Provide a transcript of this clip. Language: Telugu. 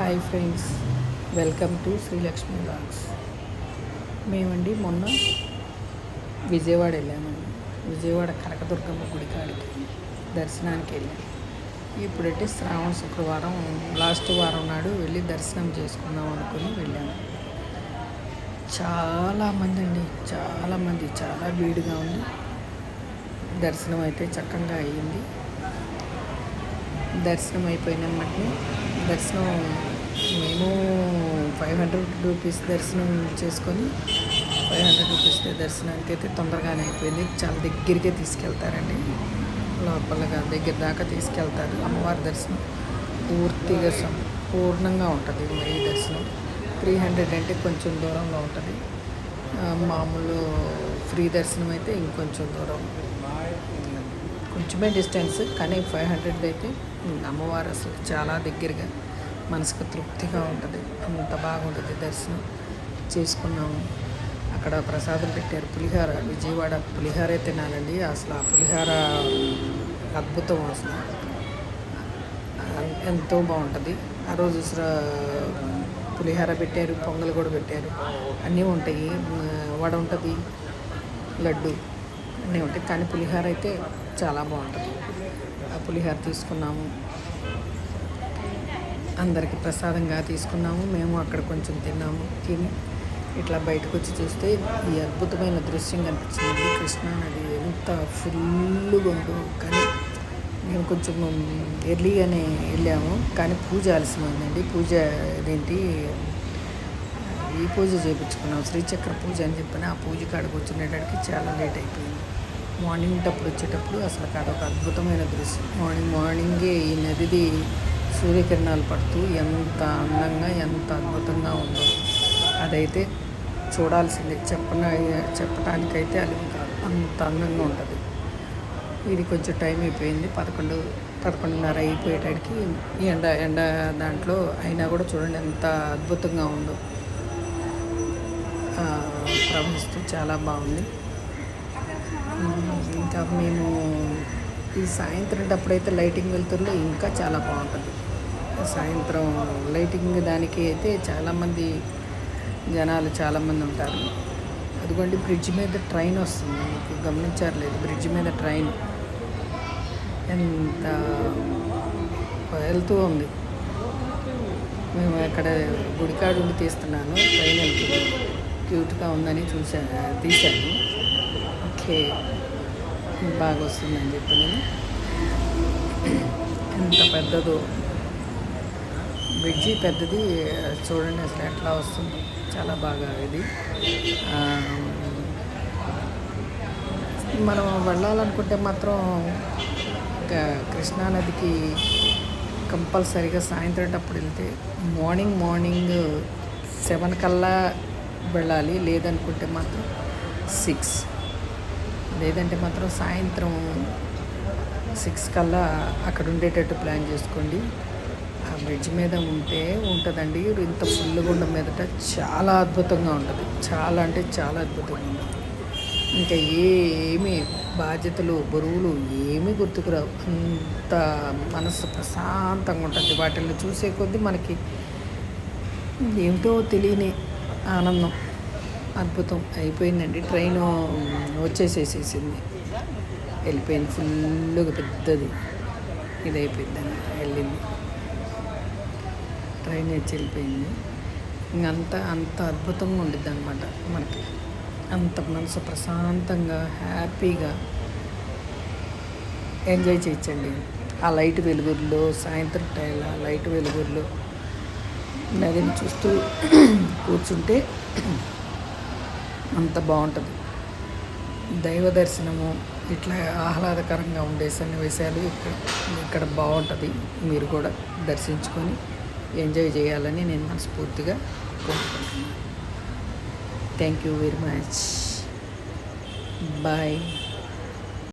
Hi friends welcome to Srilakshmi blogs మేమండి మొన్న విజయవాడ వెళ్ళామండి. విజయవాడ కనకదుర్గమ్మ గుడి కాడికి దర్శనానికి వెళ్ళాం. ఇప్పుడైతే శ్రావణ శుక్రవారం లాస్ట్ వారం నాడు వెళ్ళి దర్శనం చేసుకుందాం అనుకుని వెళ్ళాము చాలామంది అండి చాలామంది చాలా వీడిగా ఉంది. దర్శనం అయితే చక్కగా అయ్యింది దర్శనం అయిపోయిన దర్శనం మేము ఫైవ్ హండ్రెడ్ రూపీస్ దర్శనం చేసుకొని ఫైవ్ హండ్రెడ్ రూపీస్ దర్శనానికి అయితే తొందరగానే అయిపోయింది. చాలా దగ్గరికే తీసుకెళ్తారండి. లోపలగా దగ్గర దాకా తీసుకెళ్తారు. అమ్మవారి దర్శనం పూర్తిగా సంపూర్ణంగా ఉంటుంది మరి దర్శనం. త్రీ హండ్రెడ్ అంటే కొంచెం దూరంలో ఉంటుంది. మామూలు ఫ్రీ దర్శనం అయితే ఇంకొంచెం దూరం. కొంచెమే డిస్టెన్స్ కానీ ఫైవ్ హండ్రెడ్ అయితే అమ్మవారు అసలు చాలా దగ్గరగా మనసుకు తృప్తిగా ఉంటుంది. అంత బాగుంటుంది దర్శనం చేసుకున్నాము. అక్కడ ప్రసాదం పెట్టారు. పులిహార విజయవాడ పులిహారే తినాలండి. అసలు ఆ పులిహార అద్భుతం అసలు. ఎంతో బాగుంటుంది. ఆ రోజు పులిహార పెట్టారు పొంగల్ కూడా పెట్టారు. అన్నీ ఉంటాయి. వడ ఉంటుంది లడ్డు అన్నీ ఉంటాయి. కానీ పులిహార అయితే చాలా బాగుంటుంది. పులిహార తీసుకున్నాము. అందరికి ప్రసాదంగా తీసుకున్నాము. మేము అక్కడ కొంచెం తిన్నాము తిని ఇట్లా బయటకు వచ్చి చూస్తే ఈ అద్భుతమైన దృశ్యం కనిపించింది. కృష్ణా నది ఎంత ఫుల్గా ఉందో. కానీ మేము కొంచెం ఎర్లీగానే వెళ్ళాము. కానీ పూజ ఆలస్యమైందండి. పూజ అదేంటి ఈ పూజ చేయించుకున్నాం శ్రీచక్ర పూజ అని చెప్పిన ఆ పూజ కాడికి వచ్చినప్పటికి చాలా లేట్ అయిపోయింది. మార్నింగ్ టప్పుడు వచ్చేటప్పుడు అసలు అదొక ఒక అద్భుతమైన దృశ్యం. మార్నింగ్ మార్నింగే ఈ నదిది సూర్యకిరణాలు పడుతూ ఎంత అందంగా ఎంత అద్భుతంగా ఉందో. అదైతే చూడాల్సిందే. చెప్పన చెప్పడానికైతే అది అంత అందంగా ఉంటుంది. ఇది కొంచెం టైం అయిపోయింది. పదకొండు పదకొండున్నర అయిపోయేటానికి ఎండ ఎండ దాంట్లో అయినా కూడా చూడండి ఎంత అద్భుతంగా ఉందో. ప్రవహిస్తూ చాలా బాగుంది. ఇంకా మేము ఈ సాయంత్రం అప్పుడైతే లైటింగ్ వెళ్తుందో ఇంకా చాలా బాగుంటుంది. సాయంత్రం లైటింగ్ దానికి అయితే చాలామంది జనాలు చాలామంది ఉంటారు. అదిగోండి బ్రిడ్జ్ మీద ట్రైన్ వస్తుంది. మీకు గమనించారలేదు బ్రిడ్జ్ మీద ట్రైన్. ఎంత వెళ్తూ ఉంది. మేము అక్కడ గుడికాడు ఉండి తీస్తున్నాను ట్రైన్ వెళ్తుంది. క్యూట్గా ఉందని చూశాను తీశాను. ఓకే. బాగా వస్తుందని చెప్పి నేను ఎంత పెద్దదో. బ్రిడ్జి పెద్దది చూడండి అసలు ఎట్లా వస్తుంది. చాలా బాగా ఇది. మనం వెళ్ళాలనుకుంటే మాత్రం కృష్ణానదికి కంపల్సరీగా సాయంత్రం అప్పుడు వెళ్తే మార్నింగ్ మార్నింగ్ సెవెన్ కల్లా వెళ్ళాలి. లేదనుకుంటే మాత్రం సిక్స్. లేదంటే మాత్రం సాయంత్రం సిక్స్ కల్లా అక్కడ ఉండేటట్టు ప్లాన్ చేసుకోండి. ఆ బ్రిడ్జ్ మీద ఉంటే ఉంటుందండి. ఇంత ఫుల్ గుండం మీదట చాలా అద్భుతంగా ఉంటుంది. చాలా అంటే చాలా అద్భుతంగా ఉంటుంది. ఇంకా ఏమి బాధ్యతలు బరువులు ఏమీ గుర్తుకురావు. అంత మనసు ప్రశాంతంగా ఉంటుంది. వాటిని చూసే కొద్దీ మనకి ఏమిటో తెలియని ఆనందం. అద్భుతం. అయిపోయిందండి. ట్రైన్ వచ్చేసేసేసింది. వెళ్ళిపోయింది. ఫుల్గా పెద్దది. ఇది అయిపోయిందండి వెళ్ళింది. ట్రైన్ వచ్చి వెళ్ళిపోయింది. ఇంకంత అంత అద్భుతంగా ఉండిద్ది అనమాట మనకి. అంత మనసు ప్రశాంతంగా హ్యాపీగా ఎంజాయ్ చేయొచ్చండి. ఆ లైట్ వెలుగుల్లో సాయంత్రం టైంలో లైట్ వెలుగుల్లో నదిని చూస్తూ కూర్చుంటే అంత బాగుంటుంది. దైవ దర్శనము ఇట్లా ఆహ్లాదకరంగా ఉండే సన్నివేశాలు ఇక్కడ ఇక్కడ బాగుంటుంది. మీరు కూడా దర్శించుకొని ఎంజాయ్ చేయాలని నేను మనస్ఫూర్తిగా కోరుకుంటున్నాను. Thank you very much bye